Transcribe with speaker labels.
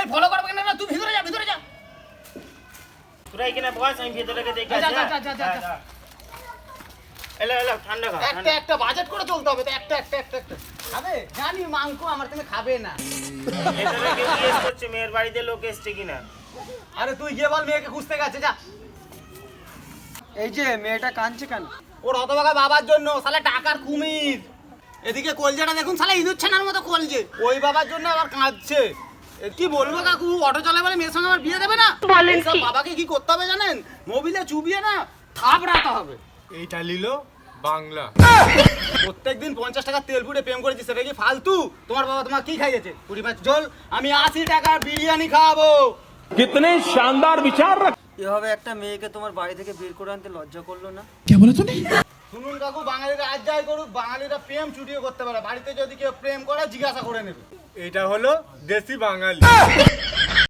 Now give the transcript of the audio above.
Speaker 1: এই ফলো করবে কেন না? তুই ভিতরে যা ভিতরে যা।
Speaker 2: তোরা এখানে বস আমি ভেতরে গিয়ে দেখে
Speaker 1: যা, যা? যা, যা।
Speaker 2: এলো এলো ঠান্ডা খা
Speaker 1: একটা একটা বাজেট করে চলতে হবে তো একটা একটা একটা একটা। খাবে জানি মাংস আমার তুমি খাবে না।
Speaker 2: জিজ্ঞেস করছে মেয়ের বাড়িতে লোক এসছে কিনা?
Speaker 1: আরে তুই গিয়ে বল মেয়েকে খুঁজতে গেছে যা।
Speaker 3: এই যে মেয়েটা কাঁদছে কেন?
Speaker 1: ওর হতভাগা বাবার জন্য শালা টাকার কুমির। এদিকে কলজেটা দেখুন শালা ইঁদুর ছানার মতো কলজে। ওই বাবার জন্য আবার কাঁদছে। কি বলব কাকু? অটো চালায় বলে মেয়ের সঙ্গে আমার বিয়ে দেবে না? বলেন কি? বাবাকে কি করতে হবে জানেন? মোবিলে চুবিয়ে না থাপড়াতে হবে।
Speaker 4: এইটা লিলো বাংলা।
Speaker 1: প্রত্যেকদিন পঞ্চাশ টাকা তেল ফুটে প্রেম করে সেটা কি ফালতু? তোমার বাবা তোমার কি খাইয়েছে? কুড়ি পাঁচ জল আমি আশি টাকার বিরিয়ানি
Speaker 5: খাব। কিতনে শানদার বিচার
Speaker 3: এভাবে একটা মেয়েকে তোমার বাড়ি থেকে বের করে আনতে লজ্জা করল না?
Speaker 1: কে বলে তুমি শুনুন কাকু বাঙালিরা আজ যাই করুক বাঙালিরা প্রেম চুটিয়ে করতে পারে। বাড়িতে যদি কেউ প্রেম করে জিজ্ঞাসা করে নেবে।
Speaker 4: এটা হলো দেশি বাঙালি।